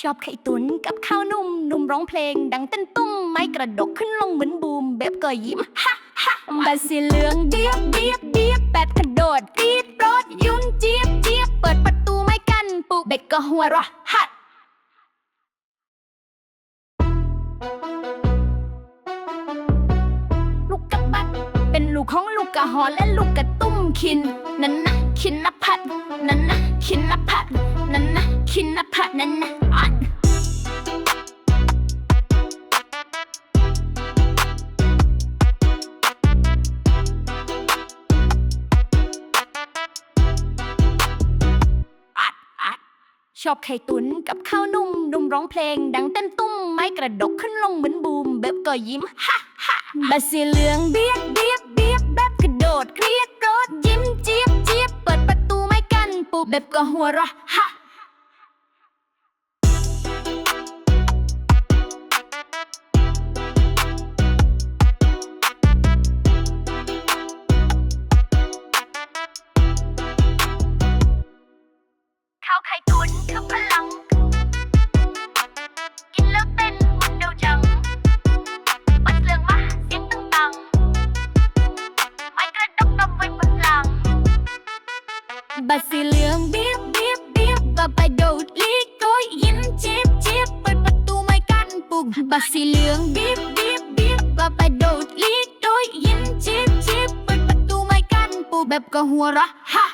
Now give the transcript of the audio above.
ชอบไข่ตุนกับข้าวนุ่มหนุ่มร้องเพลง ดังเต้นตุ้มไม้กระดกขึ้นลงเหมือนบูม เบบก็ยิ้มฮ่าฮ่าบัดสีเหลืองเดียบเดียบเดียบแปดกระโดดกรีดรถยุนเจี๊ยบเจี๊ยบเปิดประตูไม่กันปุกเบ็ดก็หัวเราะฮัดลูกกระบัดเป็นลูกของลูกกระหอนและลูกกระตุ้มคิน นั่นนะคินนพัดนั่นนะคินนพัดนั่นนะ คินนพัดนั่นนะอัดอดชอบไข่ตุนกับข้าวนุ่มนุ่มร้องเพลง ดังเต้นตุ้มไม้กระดกขึ้นลงเหมือนบูม เบบก็ยิ้มฮ่าฮ่าบัดสีเหลืองเบียดเบียดเบียดแบบกระโดดเครียดรถยิ้มเจี๊ยบเจี๊ยบเปิดประตูไม่กัน ปูเบบก็หัวเราะฮ่า บัดสีเหลืองเบียบเบียบเบียบว่าไปโดดลีกโกยยิ้มเจ็บเจ็บเปิดประตูไม่กันปุกบัดสีเหลืองเบียบเบียบเบียบว่าไปโดดลีกโกยยิ้มเจ็บเจ็บเปิดประตูไม่กันปุกแบบก็หัวเราะฮ่า